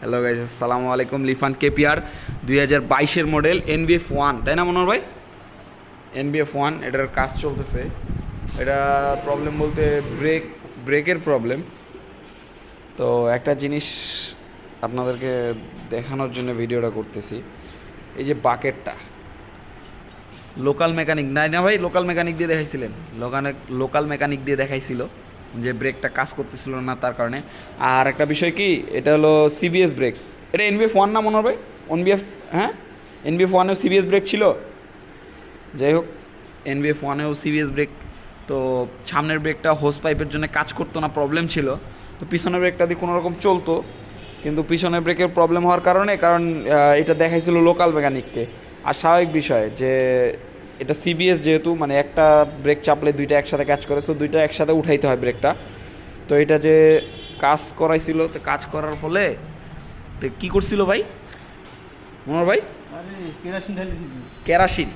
Hello guys আসসালামু আলাইকুম লিফান KPR দুই হাজার বাইশের মডেল এনবিএফ ওয়ান তাই না, মনোহর ভাই? এনবিএফ ওয়ান এটার কাজ চলতেছে। এটা প্রবলেম বলতে ব্রেক ব্রেকের প্রবলেম তো একটা জিনিস আপনাদেরকে দেখানোর জন্য ভিডিওটা করতেছি। এই যে বাকেটটা লোকাল মেকানিক নাই না ভাই? লোকাল মেকানিক দিয়ে দেখাইছিলেন। লোকাল লোকাল মেকানিক দিয়ে দেখাইছিল। যে ব্রেকটা কাজ করতেছিল না তার কারণে। আর একটা বিষয় কি, এটা হলো সিবিএস ব্রেক এটা এনবিএফ ওয়ান না মনে হবে? এনবিএফ হ্যাঁ? এনবিএফ ওয়ানেও সিবিএস ব্রেক ছিল? যাই হোক এনবিএফ ওয়ানেও সিবিএস ব্রেক তো সামনের ব্রেকটা হোস পাইপের জন্য কাজ করতো না প্রবলেম ছিল। তো পিছনের ব্রেকটা দিয়ে কোনো রকম চলতো। কিন্তু পিছনের ব্রেকের প্রবলেম হওয়ার কারণে, কারণ এটা দেখাইছিল লোকাল মেকানিককে আর স্বাভাবিক বিষয় যে এটা সিবিএস যেহেতু মানে একটা ব্রেক চাপলে দুইটা একসাথে কাজ করে সো দুইটা একসাথে উঠাইতে হয় ব্রেকটা তো এটা যে কাজ করাইছিল তো কাজ করার ফলে তো কী করছিল ভাই? মনোহর ভাই? Kerosene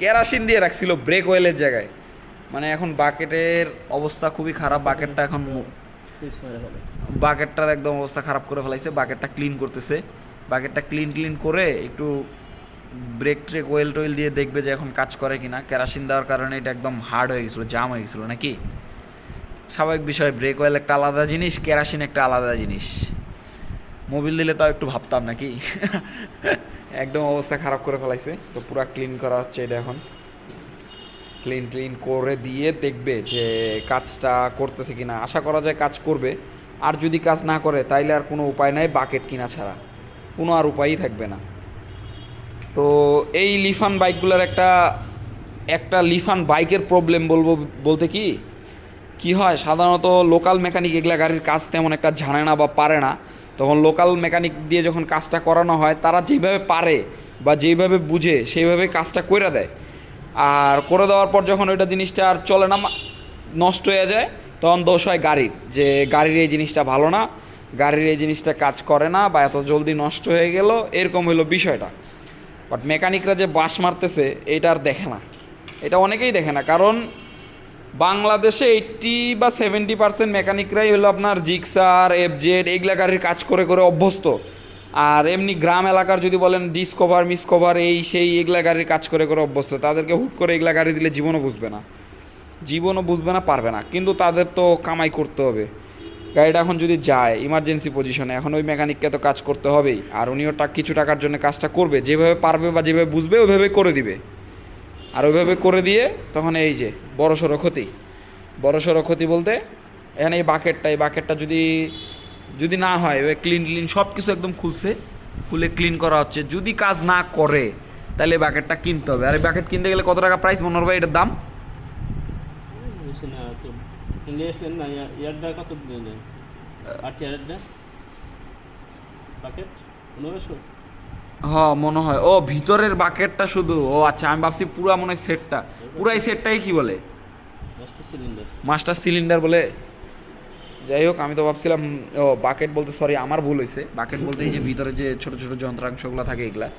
kerosene. দিয়ে রাখছিল ব্রেক অয়েলের জায়গায়। মানে এখন বাকেটের অবস্থা খুবই খারাপ বাকেটটা এখন বাকেটটার একদম অবস্থা খারাপ করে ফেলাইছে বাকেটটা ক্লিন করতেছে। বাকেটটা ক্লিন ক্লিন করে একটু ব্রেক ট্রেক ওয়েল টোয়েল দিয়ে দেখবে যে এখন কাজ করে কি না কেরাসিন দেওয়ার কারণে এটা একদম হার্ড হয়ে গেছিল জাম হয়ে গেছিল, নাকি? স্বাভাবিক বিষয় ব্রেক অয়েল একটা আলাদা জিনিস, কেরাসিন একটা আলাদা জিনিস। মোবিল দিলে তাও একটু ভাবতাম নাকি? একদম অবস্থা খারাপ করে ফেলাইছে, তো পুরা ক্লিন করা হচ্ছে এটা এখন। ক্লিন ক্লিন করে দিয়ে দেখবে যে কাজটা করতেছে কিনা। আশা করা যায় কাজ করবে, আর যদি কাজ না করে, তাইলে আর কোনো উপায় নাই বাকেট কিনা ছাড়া। কোনো আর উপায়ই থাকবে না। তো এই লিফান বাইকগুলোর একটা একটা লিফান বাইকের প্রবলেম বলব, বলতে কি? কি হয়? সাধারণত লোকাল মেকানিক এগুলা গাড়ির কাজ তেমন একটা জানে না বা পারে না। তখন লোকাল মেকানিক দিয়ে যখন কাজটা করানো হয়, তারা যেভাবে পারে বা যেভাবে বুঝে, সেইভাবে কাজটা করে দেয়। আর করে দেওয়ার পর যখন ওইটা জিনিসটা আর চলে না, নষ্ট হয়ে যায়, তখন দোষ হয় গাড়ির যে গাড়ির এই জিনিসটা ভালো না, গাড়ির এই জিনিসটা কাজ করে না বা এত জলদি নষ্ট হয়ে গেল, এরকম হলো বিষয়টা। বাট মেকানিকরা যে বাঁশ মারতেছে, এটা আর দেখে না। এটা অনেকেই দেখে না, কারণ বাংলাদেশে এইট্টি বা সেভেন্টি পার্সেন্ট মেকানিকরাই হলো আপনার জিক্সার, এফজেড, এগুলা গাড়ির কাজ করে করে অভ্যস্ত। আর এমনি গ্রাম এলাকার যদি বলেন ডিসকভার মিসকভার এই সেই এগুলা গাড়ির কাজ করে করে অভ্যস্ত, তাদেরকে হুট করে এগুলা গাড়ি দিলে জীবনও বুঝবে না। জীবনও বুঝবে না, পারবে না। কিন্তু তাদের তো কামাই করতে হবে। গাড়িটা এখন যদি যায় ইমার্জেন্সি পজিশনে এখন ওই মেকানিককে তো কাজ করতে হবেই। আর উনিও কিছু টাকার জন্য কাজটা করবে। যেভাবে পারবে বা যেভাবে বুঝবে, ওইভাবে করে দিবে। আর ওইভাবে করে দিয়ে তখন এই যে, বড় সড়ো ক্ষতি। বড় সড়ো ক্ষতি বলতে, এখানে এই বাকেটটা এই বাকেটটা যদি যদি না হয় ওই ক্লিন ক্লিন সব কিছু একদম খুলছে। খুলে ক্লিন করা হচ্ছে। যদি কাজ না করে, তাহলে বাকেটটা কিনতে হবে। আর এই বাকেট কিনতে গেলে কত টাকা প্রাইস মনে হবে এটার দাম? নিয়ে আসলেন না ইয়ার- ইয়ারটা কত দিলেন আট ইয়ারটা প্যাকেট পনেরোশো হ মনে হয় ও ভিতরের বাকেটটা শুধু। ও আচ্ছা আমি ভাবছি পুরা মনে হয় সেটটা পুরাই সেটটাই কি বলে? দশটা সিলিন্ডার মাস্টার সিলিন্ডার বলে। যাই হোক আমি তো ভাবছিলাম ও বাকেট বলতে সরি আমার ভুল হয়েছে। বাকেট বলতে এই যে ভিতরে যে ছোট ছোট যন্ত্রাংশগুলো থাকে এগুলা।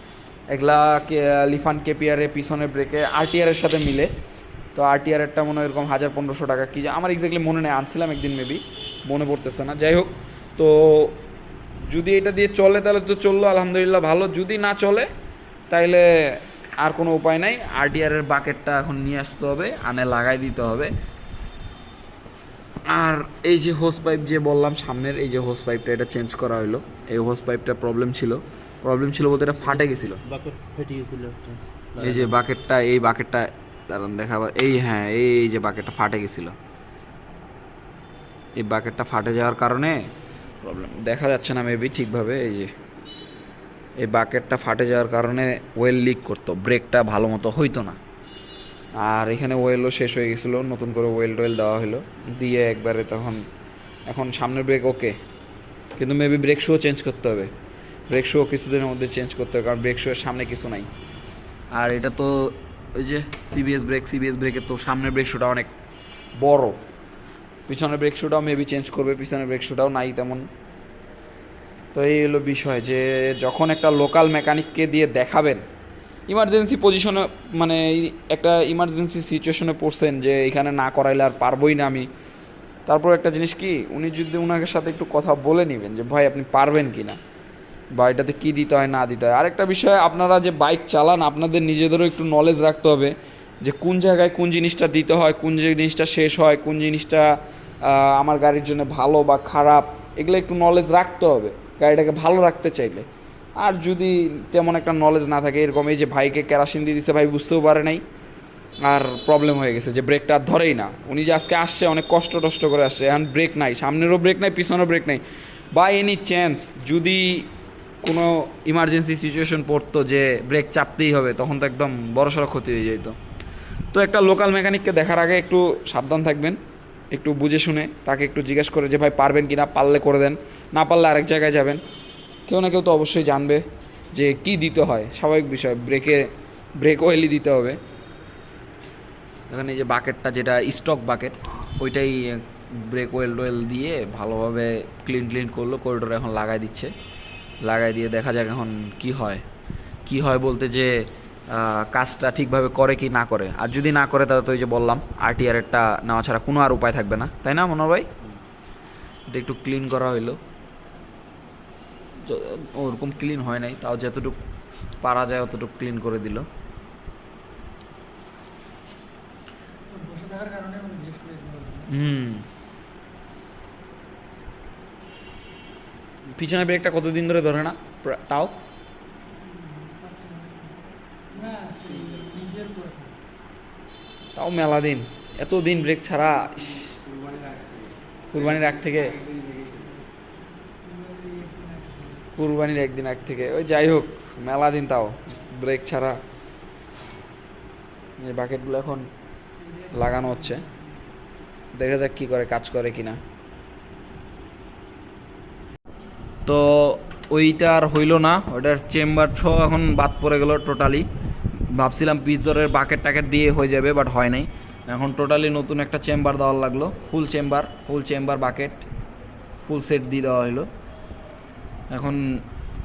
এগুলা কে- লিফান কেপিয়ারের পিছনের ব্রেকে আরটিআরের সাথে মিলে। তো আরটিআরেরটা মনে হয় এরকম হাজার পনেরোশো টাকা কি আমার এক্স্যাক্টলি মনে নেই আনছিলাম একদিন মেবি মনে পড়তেছে না। যাই হোক তো যদি এটা দিয়ে চলে তাহলে তো চলল আলহামদুলিল্লাহ ভালো। যদি না চলে তাইলে আর কোনো উপায় নাই। আরটিআরের বাকেটটা এখন নিয়ে আসতে হবে আনে লাগাই দিতে হবে। আর এই যে হোস পাইপ যে বললাম সামনের এই যে হোস পাইপটা এটা চেঞ্জ করা হলো এই হোস পাইপটা প্রবলেম ছিল। প্রবলেম ছিল বলতে এটা ফাটে গেছিল। বাকেট ফেটে গেছিল এই যে বাকেটটা এই বাকেটটা দাঁড়ান দেখাবো। এই হ্যাঁ এই এই যে বাকেটটা ফাটে গেছিল। এই বাকেটটা ফাটে যাওয়ার কারণে প্রবলেম দেখা যাচ্ছে না মেবি ঠিকভাবে, এই যে, এই বাকেটটা ফাটে যাওয়ার কারণে ওয়েল লিক করতো। ব্রেকটা ভালো মতো হইতো না। আর এখানে ওয়েলও শেষ হয়ে গেছিল, নতুন করে ওয়েল টোয়েল দেওয়া হলো। দিয়ে একবারে তখন, এখন সামনের ব্রেক ওকে কিন্তু মেবি ব্রেক শুও চেঞ্জ করতে হবে। ব্রেক শুও কিছুদিনের মধ্যে চেঞ্জ করতে হবে, কারণ ব্রেক শুয়ের সামনে কিছু নাই। আর এটা তো ওই যে সিবিএস ব্রেক সিবিএস ব্রেকের তো সামনের ব্রেক শুটা অনেক বড়। পিছনের ব্রেক শুটাও মেবি চেঞ্জ করবে, পিছনের ব্রেক শুটাও নাই তেমন। তো এই হলো বিষয় যে যখন একটা লোকাল মেকানিককে দিয়ে দেখাবেন ইমার্জেন্সি পজিশনে মানে একটা ইমার্জেন্সি সিচুয়েশনে পড়ছেন যে এখানে না করাইলে আর পারবই না আমি। তারপর একটা জিনিস কি, উনি যদি ওনাকে সাথে একটু কথা বলে নেবেন যে, ভাই, আপনি পারবেন কি না বা এটাতে কী দিতে হয়, না দিতে হয়। আরেকটা বিষয়, আপনারা যে বাইক চালান, আপনাদের নিজেদেরও একটু নলেজ রাখতে হবে যে কোন জায়গায় কোন জিনিসটা দিতে হয়, কোন জিনিসটা শেষ হয়, কোন জিনিসটা আমার গাড়ির জন্য ভালো বা খারাপ, এগুলো একটু নলেজ রাখতে হবে। গাড়িটাকে ভালো রাখতে চাইলে। আর যদি তেমন একটা নলেজ না থাকে, এরকম এই যে ভাইকে কেরাসিন দিয়ে দিছে, ভাই বুঝতেও পারে নাই, আর প্রবলেম হয়ে গেছে যে ব্রেকটা আর ধরেই না। উনি যে আজকে আসছে, অনেক কষ্ট টষ্ট করে আসছে, এখন ব্রেক নাই, সামনেরও ব্রেক নাই, পিছনেরও ব্রেক নাই। বা এনি চান্স যদি কোনো ইমার্জেন্সি সিচুয়েশন পড়তো যে ব্রেক চাপতেই হবে, তখন তো একদম বড়সড় ক্ষতি হয়ে যেত। তো একটা লোকাল মেকানিককে দেখার আগে একটু সাবধান থাকবেন, একটু বুঝে শুনে তাকে একটু জিজ্ঞেস করে যে, ভাই, পারবেন কি না? পারলে করে দেন, না পারলে আরেক জায়গায় যাবেন। কেউ না কেউ তো অবশ্যই জানবে যে কি দিতে হয়। স্বাভাবিক বিষয় ব্রেকে ব্রেক অয়েলই দিতে হবে। এখানে যে বাকেটটা যেটা স্টক বাকেট ওইটাই ব্রেক ওয়েল টোয়েল দিয়ে ভালোভাবে ক্লিন ক্লিন করল করিডোরে এখন লাগাই দিচ্ছে। লাগাই দিয়ে দেখা যাক এখন কি হয়। কি হয় বলতে যে কাজটা ঠিকভাবে করে কি না করে। আর যদি না করে তাহলে তো ওই যে বললাম আরটিআরেরটা নেওয়া ছাড়া কোনো আর উপায় থাকবে না। তাই না মনোর ভাই? এটা একটু ক্লিন করা হইল। ওরকম ক্লিন হয় নাই তাও যতটুকু পারা যায় অতটুকু ক্লিন করে দিল। হুম। পিছনে ব্রেকটা কতদিন ধরে ধরে না? তাও। তাও মেলা দিন। এত দিন ব্রেক ছাড়া কুরবানির আগ থেকে। কুরবানির একদিন আগ থেকে। ওই যাই হোক মেলা দিন তাও। ব্রেক ছাড়া। এই বাকেটগুলো এখন লাগানো হচ্ছে। দেখা যাক কী করে কাজ করে কিনা। তো ওইটা আর হইল না ওইটার চেম্বার সহ এখন বাদ পড়ে গেল টোটালি ভাবছিলাম ভিতরের বাকেট টাকেট দিয়ে হয়ে যাবে বাট হয় নাই। এখন টোটালি নতুন একটা চেম্বার দেওয়ার লাগল full chamber full chamber bucket full set দিয়ে দেওয়া হলো এখন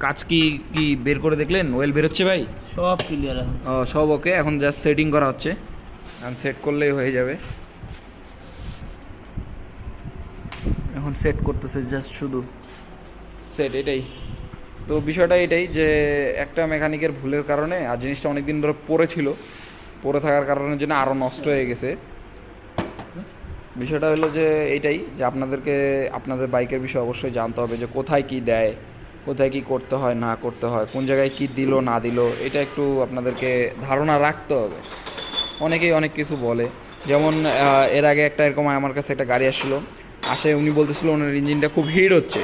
কাজ কি কি বের করে দেখলেন? ওয়েল বেরোচ্ছে ভাই? সব ক্লিয়ার ও, সব ওকে এখন জাস্ট সেটিং করা হচ্ছে। এখন সেট করলেই হয়ে যাবে। এখন সেট করতেছে জাস্ট শুধু। সেট এটাই। তো বিষয়টা এটাই যে একটা মেকানিকের ভুলের কারণে, আর জিনিসটা অনেক দিন ধরে পড়ে ছিল, পড়ে থাকার কারণে জন্য আরও নষ্ট হয়ে গেছে। বিষয়টা হলো যে এইটাই যে আপনাদেরকে, আপনাদের বাইকের বিষয়ে অবশ্যই জানতে হবে যে কোথায় কি দেয়, কোথায় কি করতে হয়, না করতে হয়, কোন জায়গায় কি দিল, না দিল, এটা একটু আপনাদেরকে ধারণা রাখতে হবে। অনেকেই অনেক কিছু বলে। যেমন এর আগে একটা এরকম আমার কাছে একটা গাড়ি আসছিল আসে উনি বলতেছিল ওনার ইঞ্জিনটা খুব হিট হচ্ছে।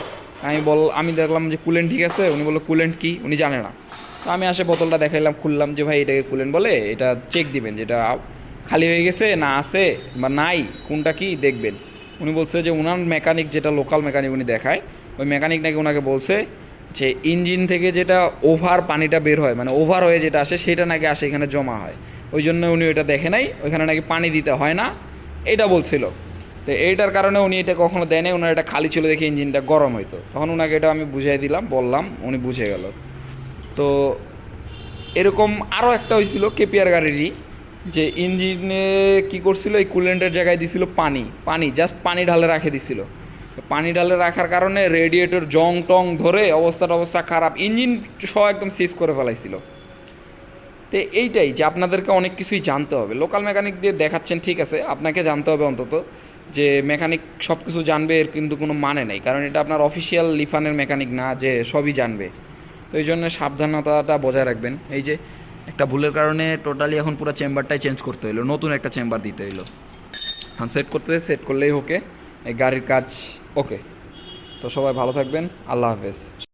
আমি বল, আমি দেখলাম যে কুলেন্ট ঠিক আছে, উনি বলল কুলেন্ট কি? উনি জানে না। তো আমি আসে বোতলটা দেখাইলাম, খুললাম যে, ভাই, এটাকে কুলেন্ট বলে, এটা চেক দিবেন, যেটা খালি হয়ে গেছে, না আছে, বা নাই, কোনটা কি, দেখবেন। উনি বলছে যে ওনার মেকানিক যেটা লোকাল মেকানিক উনি দেখায়, ওই মেকানিক নাকি ওনাকে বলছে যে ইঞ্জিন থেকে যেটা ওভার পানিটা বের হয় মানে ওভার হয়ে যেটা আসে, সেটা নাকি আসে এখানে জমা হয়। ওই জন্য উনি ওইটা দেখে নাই, ওইখানে নাকি পানি দিতে হয় না, এটা বলছিল। তো এইটার কারণে উনি এটা কখনো দেয় নাই ওনার এটা খালি ছিল দেখে ইঞ্জিনটা গরম হইতো। তখন ওনাকে এটা আমি বুঝিয়ে দিলাম, বললাম, উনি বুঝে গেল। তো এরকম আরও একটা হয়েছিল কেপিআর গাড়িরই যে ইঞ্জিনে কি করছিল, এই কুলেন্টের জায়গায় দিছিল পানি পানি জাস্ট পানি ঢালে রাখে দিছিল। পানি ঢালে রাখার কারণে রেডিয়েটর জং টং ধরে অবস্থাটা অবস্থা খারাপ, ইঞ্জিন সহ একদম সিজ করে ফেলাইছিল। তো এইটাই যে আপনাদেরকে অনেক কিছুই জানতে হবে। লোকাল মেকানিক দিয়ে দেখাচ্ছেন, ঠিক আছে, আপনাকে জানতে হবে অন্তত। যে মেকানিক সব কিছু জানবে এর কিন্তু কোনো মানে নেই। কারণ এটা আপনার অফিসিয়াল লিফানের মেকানিক না, যে সবই জানবে। তো এই জন্য সাবধানতাটা বজায় রাখবেন। এই যে একটা ভুলের কারণে টোটালি এখন পুরো চেম্বারটাই চেঞ্জ করতে হলো নতুন একটা চেম্বার দিতে হলো এখন সেট করতে সেট করলেই ওকে এই গাড়ির কাজ ওকে তো সবাই ভালো থাকবেন, আল্লাহ হাফেজ।